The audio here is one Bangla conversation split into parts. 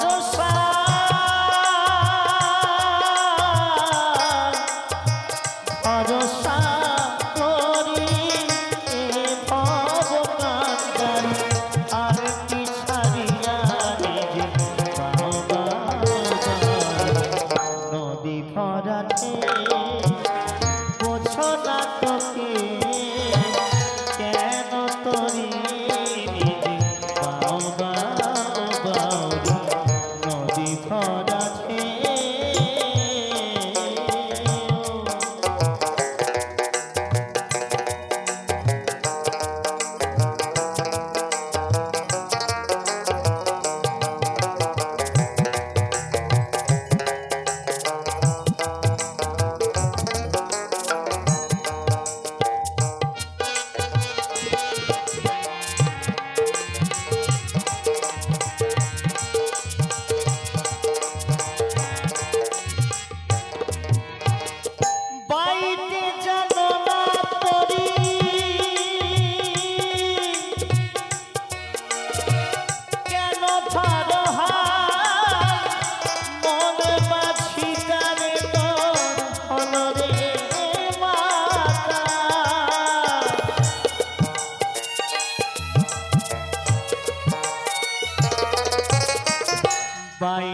Dos, dos, dos.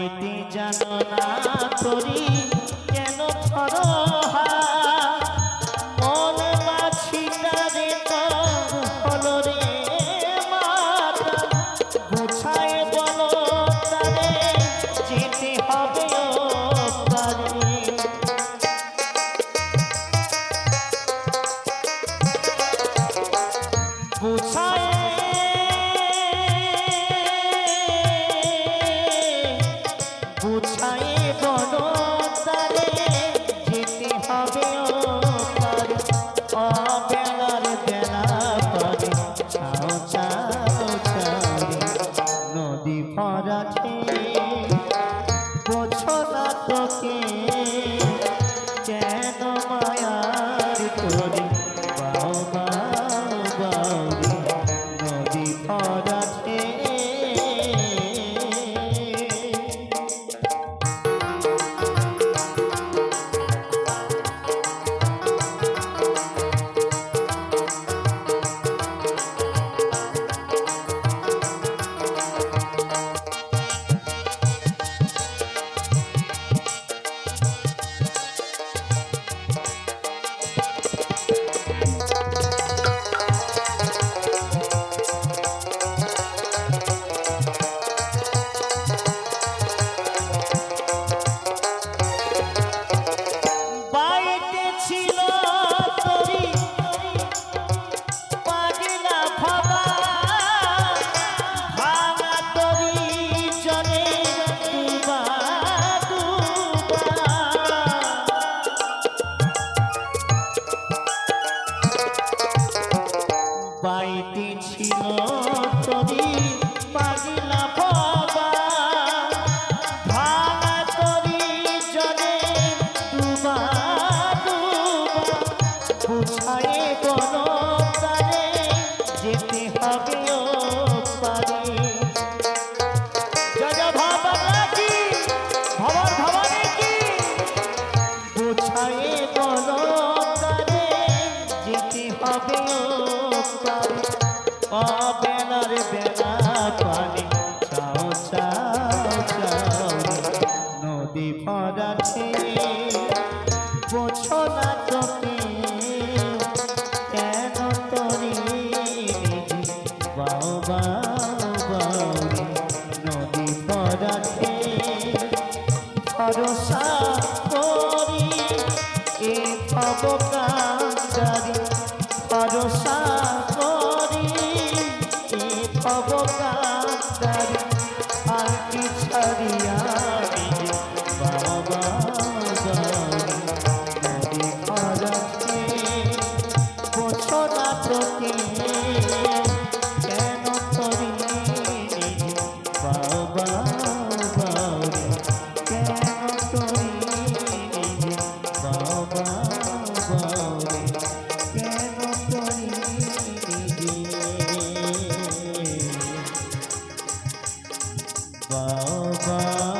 হইতে জানো না করি পাইতেছিল তরি ও বেলার বেলা পানি, চাও চাও চাও নদী ভরাতে বোঝো না তোকে কেন তরি বাও বাও বাও নদী ভরাতে ভরসা পাব কান্তার আর কি ছাড়িয়া বাবা জানি বছরা প্রতি বাবা